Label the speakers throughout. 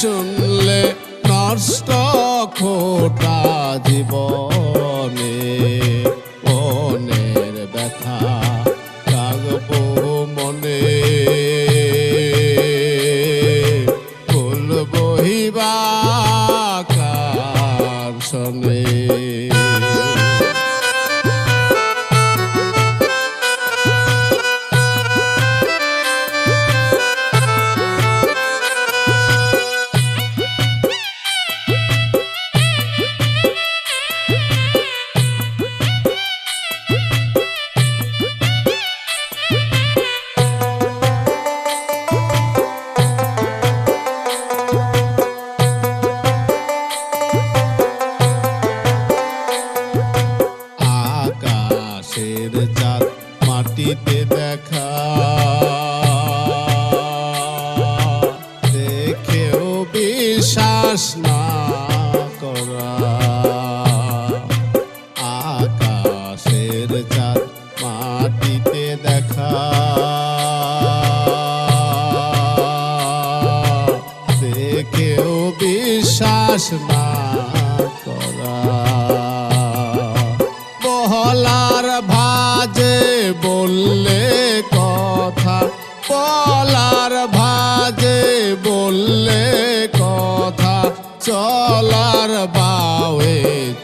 Speaker 1: শুনলে নষ্ট খোটা জীবনে মনের ব্যথা রাগবো মনে। ফুল বহিবা কার শোনে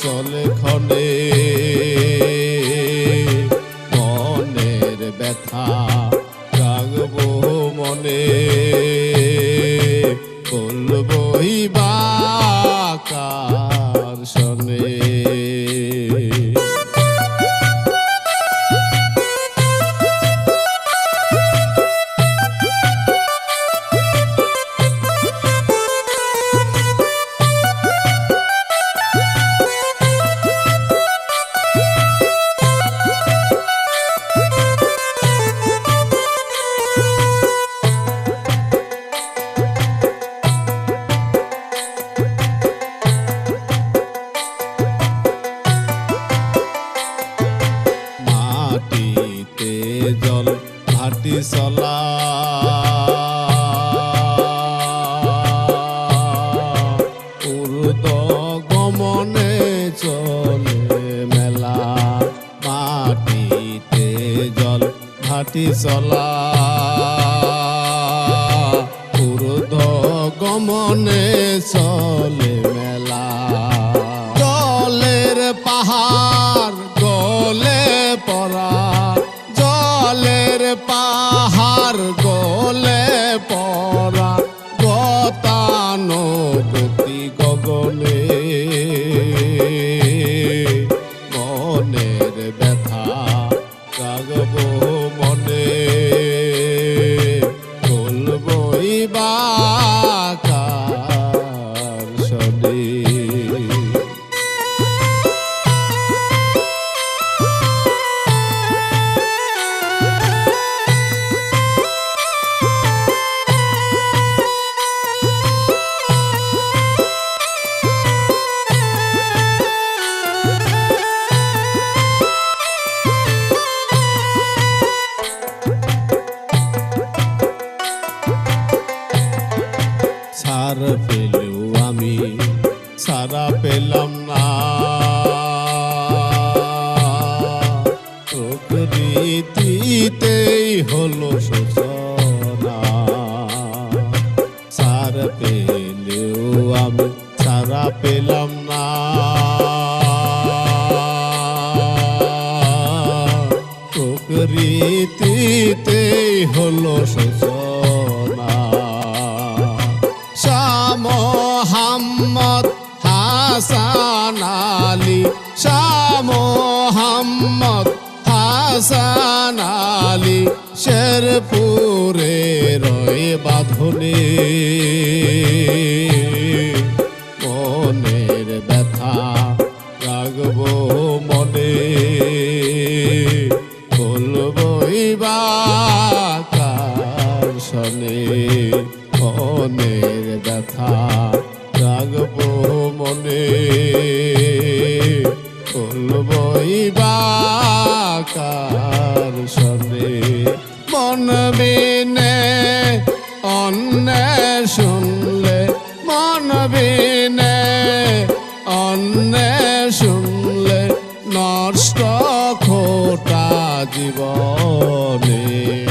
Speaker 1: চলে খনে মনের ব্যথা রাগবো মনে। বলবই বা কার শোনে ভাটি চলা। উর্দ গমনে চলে মেলা। মাটিতে জল গমনে চলে পেলাম না। প্রকৃতিতেই হলো সূচনা। শাহ মোহাম্মদ হাসান আলী। শাহ মোহাম্মদ হাসান আলী। শেরপুরে রয়ে বাঁধনে। শনে মনের ব্যথা রাগব মনে। বলবই বাকার সনে মন বিনে অন্য জীবনে